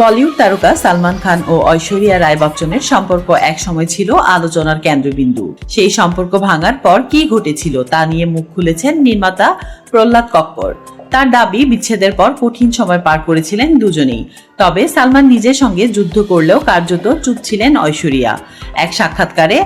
বলিউড তারকা সালমান খান ও ঐশ্বরিয়া রায় বচ্চনের সম্পর্ক একসময় ছিল আলোচনার কেন্দ্রবিন্দু। সেই সম্পর্ক ভাঙার পর কি ঘটেছিল তা নিয়ে মুখ খুলেছেন নির্মাতা প্রহ্লাদ কক্কর। তার দাবি, বিচ্ছেদের পর কঠিন সময় পার করেছিলেন দুজনেই। তবে সালমান নিজের সঙ্গে যুদ্ধ করলেও কার্যত চুপ ছিলেন ঐশ্বরিয়া। এক সাক্ষাৎকারে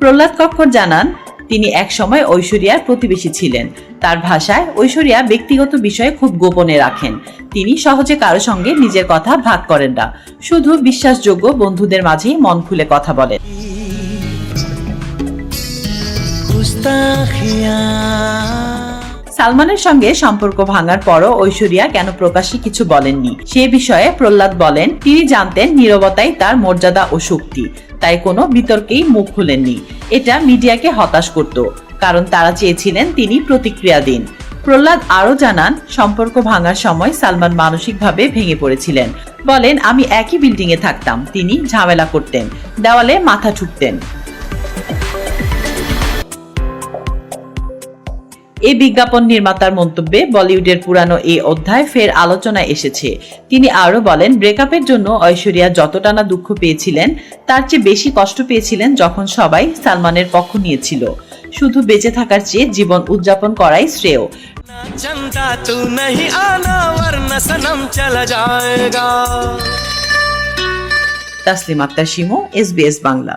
প্রহ্লাদ কক্কর জানান তিনি একসময় ঐশ্বরিয়ার প্রতিবেশী ছিলেন। তার ভাষায় ঐশ্বরিয়া ব্যক্তিগত বিষয়ে খুব গোপনে রাখেন। তিনি সহজে কারও সঙ্গে নিজের কথা ভাগ করেন না। শুধু বিশ্বাসযোগ্য বন্ধুদের মাঝেই মন খুলে কথা বলেন। সালমানের সঙ্গে সম্পর্ক ভাঙার পরও ঐশ্বরিয়া কেন প্রকাশ্যে কিছু বলেননি? সে বিষয়ে প্রহ্লাদ বলেন, তিনি জানতেন নীরবতাই তার মর্যাদা ও শক্তি, তাই কোনো বিতর্কেই মুখ খুলেননি। এটা মিডিয়াকে হতাশ করত, কারণ তারা চেয়েছিলেন তিনি প্রতিক্রিয়া দিন প্রহ্লাদ আরও জানান, সম্পর্ক ভাঙার সময় সালমান মানসিকভাবে ভেঙে পড়েছিলেন। বলেন, আমি একই বিল্ডিং এ থাকতাম, তিনি ঝামেলা করতেন, দেওয়ালে মাথা ঠুকতেন। এই বিজ্ঞাপন নির্মাতার মন্তব্যে বলিউডের পুরানো এই অধ্যায় ফের আলোচনায় এসেছে তিনি আরো বলেন ব্রেকআপের জন্য ঐশ্বরিয়া যতটা না দুঃখ পেয়েছিলেন তার চেয়ে বেশি কষ্ট পেয়েছিলেন যখন সবাই সালমানের পক্ষ নিয়েছিল শুধু বেঁচে থাকার চেয়ে জীবন উদযাপন করাই শ্রেয় चंदा तू नहीं आना वरना सनम चला जाएगा তাসলিম আক্তার শিমু এসবিএস বাংলা